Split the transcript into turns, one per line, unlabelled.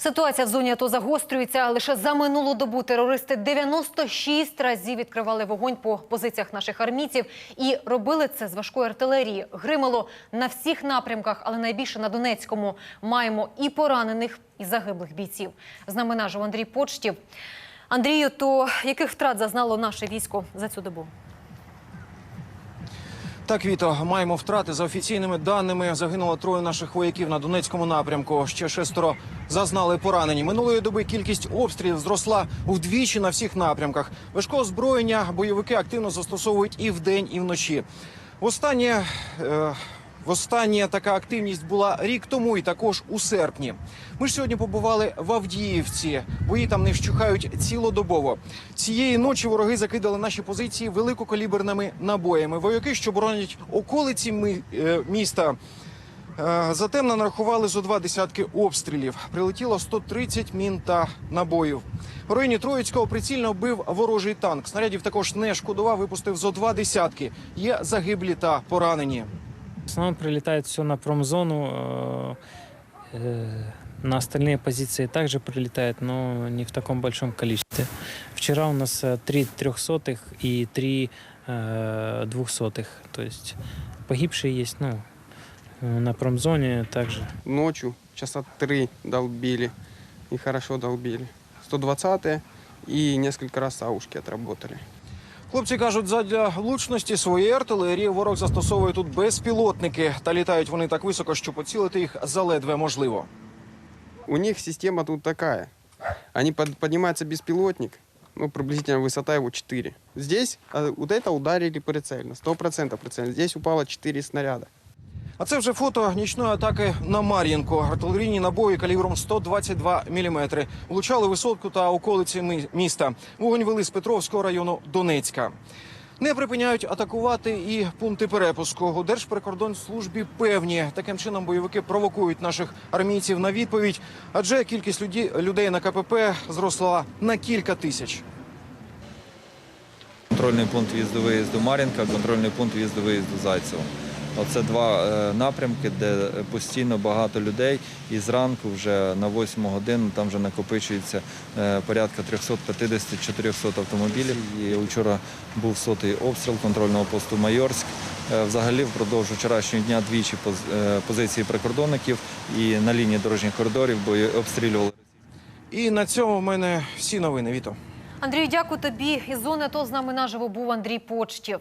Ситуація в зоні АТО загострюється. Лише за минулу добу терористи 96 разів відкривали вогонь по позиціях наших армійців і робили це з важкої артилерії. Гримало на всіх напрямках, але найбільше на Донецькому. Маємо і поранених, і загиблих бійців. З нами нажив Андрій Почтів. Андрію, то яких втрат зазнало наше військо за цю добу?
Так, Віто, маємо втрати за офіційними даними. Загинуло троє наших вояків на Донецькому напрямку. Ще шестеро зазнали поранені. Минулої доби кількість обстрілів зросла вдвічі на всіх напрямках. Важкого озброєння бойовики активно застосовують і вдень, і вночі. Востаннє, е, востаннє така активність була рік тому, і також у серпні. Ми ж сьогодні побували в Авдіївці. Бої там не вщухають цілодобово. Цієї ночі вороги закидали наші позиції великокаліберними набоями. Вояки, що боронять околиці ми- е, міста. е, Затемно нарахували зо два десятки обстрілів. Прилетіло 130 мін та набоїв. В районі Троїцького прицільно бив ворожий танк. Снарядів також не шкодував, випустив зо два десятки. Є загиблі та поранені.
В основном прилетает все на промзону. э, э, На остальные позиции также прилетает, но не в таком большом количестве. Вчера у нас э, три трехсотых и три э, двухсотых. То есть погибшие есть, ну, э, на промзоне также.
Ночью часа три долбили. И хорошо долбили. 120 и несколько раз саушки отработали.
Хлопці кажуть, задля влучності своєї артилерії ворог застосовує тут безпілотники. Та літають вони так високо, що поцілити їх заледве можливо.
У них система тут такая. Они поднимается беспилотник, ну, приблизительно высота его 4. Здесь а, вот это ударили прицельно, 100% прицельно. Здесь упало 4 снаряда.
А це вже фото нічної атаки на Мар'їнку. Артилерійні набої калібром 122 мм. Влучали висотку та околиці міста. Вогонь вели з Петровського району Донецька. Не припиняють атакувати і пункти перепуску. У Держприкордонслужбі певні. Таким чином бойовики провокують наших армійців на відповідь, адже кількість людей на КПП зросла на кілька тисяч.
Контрольний пункт в'їзду-виїзду Мар'їнка, контрольний пункт в'їзду-виїзду Зайцево. Оце два е, напрямки, де постійно багато людей. І зранку вже на 8 годину там вже накопичується е, порядка 350-400 автомобілів. І вчора був сотий обстріл контрольного посту Майорськ. Е, Взагалі впродовж вчорашнього дня двічі поз- позиції прикордонників і на лінії дорожніх коридорів бо обстрілювали.
І на цьому в мене всі новини. Віто.
Андрію, дякую тобі. Із зони АТО з нами наживо був Андрій Почтів.